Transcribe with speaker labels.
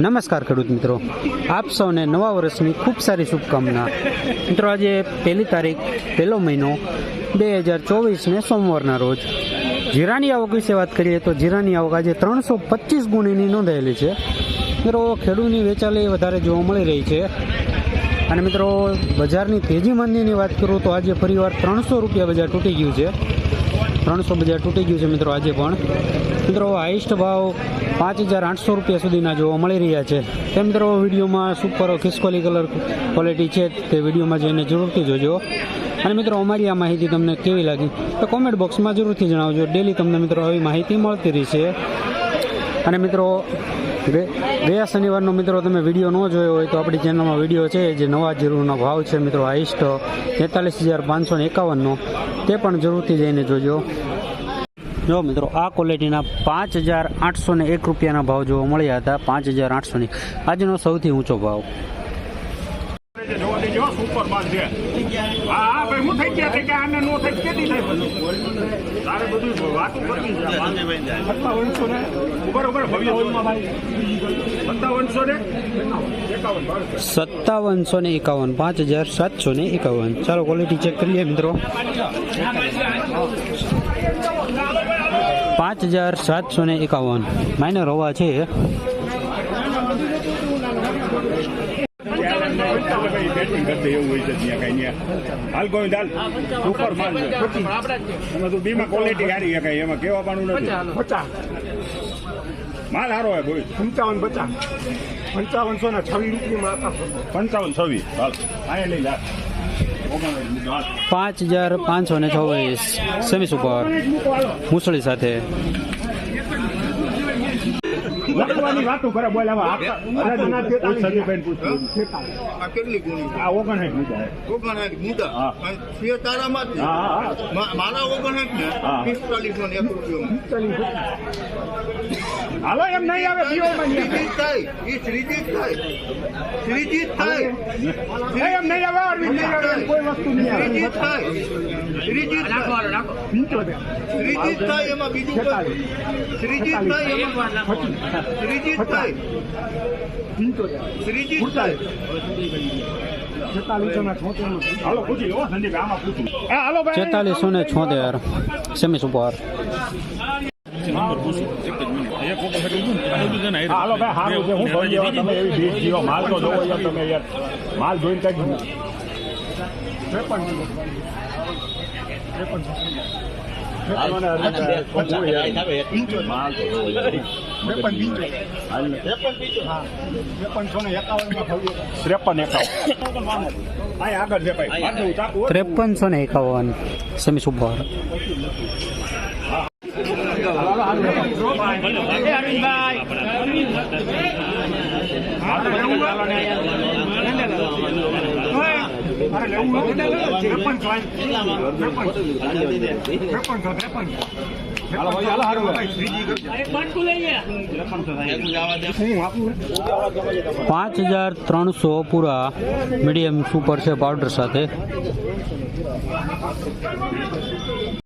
Speaker 1: નમસ્કાર ખેડૂત મિત્રો. આપ સૌને નવા વર્ષની ખૂબ સારી શુભકામના. મિત્રો, આજે પહેલી તારીખ, પહેલો મહિનો બે હજાર ચોવીસને સોમવારના રોજ. જીરાની આવક વિશે વાત કરીએ તો જીરાની આવક આજે ત્રણસો પચીસ ગુણીની નોંધાયેલી છે. મિત્રો, ખેડૂતની વેચાલી વધારે જોવા મળી રહી છે. અને મિત્રો, બજારની તેજી મંદીની વાત કરું તો આજે ફરીવાર ત્રણસો રૂપિયા બજાર તૂટી ગયું છે. ત્રણસો બજાર તૂટી ગયું છે મિત્રો, આજે પણ. મિત્રો હાઈસ્ટ ભાવ પાંચ હજાર આઠસો રૂપિયા સુધીના જોવા મળી રહ્યા છે. તેમ મિત્રો, વિડીયોમાં સુપર ખિસકોલી કલર ક્વોલિટી છે તે વિડીયોમાં જઈને જરૂરથી જોજો. અને મિત્રો, અમારી આ માહિતી તમને કેવી લાગી? તો કોમેન્ટ બોક્સમાં જરૂરથી જણાવજો. ડેલી તમને મિત્રો આવી માહિતી મળતી રહેશે. અને મિત્રો ગયા શનિવારનો મિત્રો તમે વીડિયો ન જોયો હોય તો આપણી ચેનલમાં વીડિયો છે જે નવા જીરુનો ભાવ છે. મિત્રો હાઈસ્ટ તેતાલીસ હજાર પાંચસો એકાવનનો. તે પણ જરૂરથી જઈને જોજો. જો મિત્રો, આ ક્વોલિટીના પાંચ હજાર આઠસો ને એક રૂપિયાના ભાવ જોવા મળ્યા હતા. પાંચ હજાર આઠસોની આજનો સૌથી ઊંચો ભાવ.
Speaker 2: સત્તાવનસો ને એકાવન.
Speaker 1: પાંચ હજાર સાતસો ને એકાવન. ચાલો ક્વોલિટી ચેક કરીએ મિત્રો. પાંચ હજાર સાતસો ને એકાવન. માઇનર હોવા છે.
Speaker 2: બેટિંગ એવું હોય છે ત્યાં કઈ ત્યાં હાલ ગોવિંદ હાલ સુપર માલ છે. એમાં તું બીમા ક્વોલિટી સારી છે કઈ એમાં કેવા પણ નથી. માલ સારો હોય ગોવિંદ
Speaker 3: પંચાવન પચાસ. પંચાવનસો ને છવ્વીસ રૂપિયામાં આપા
Speaker 2: પંચાવન છવ્વીસ. હાલ. અહીંયા લઈ જા.
Speaker 1: પાંચ હજાર પાંચસો ને છવ્વીસ સેમી સુપર. મુસળી સાથે.
Speaker 2: લખવાની વાતો કરે બોલ હવે આપતા પૂછ સતીબેન પૂછ.
Speaker 4: આ કેટલી ગુણી
Speaker 2: આ ઓગણસાઠ મુદ્દા
Speaker 4: ઓગણસાઠ
Speaker 2: મુદ્દા?
Speaker 4: અને છે તારામાં જ મારા ઓગણસાઠ ને પિસ્તાલીસ નો એક રૂપિયો
Speaker 2: હાલો એમ નહીં આવે
Speaker 4: શ્રીજીત થાય. એ શ્રીજીત થાય. શ્રીજીત થાય.
Speaker 2: એ એમ નહીં આવે અરવિંદ નહીં આવે કોઈ વસ્તુ નહીં આવે.
Speaker 4: શ્રીજીત થાય. શ્રીજીત થાય એમાં બીજું એમાં?
Speaker 2: હાલો હાલો ભાઈ.
Speaker 1: છેતાલીસો ને છોતેર. Semi super.
Speaker 2: હાલો ભાઈ સારું હું તમે એવી ભીડ જીવો માલ તો જોવો યાર તમે યાર. માલ જોઈને કઈ ત્રેપન એકાવન ત્રેપન ભાઈ
Speaker 1: ત્રેપનસો ને એકાવન સેમી પાંચ હજાર ત્રણસો પૂરા મીડિયમ સુપર છે પાવડર સાથે.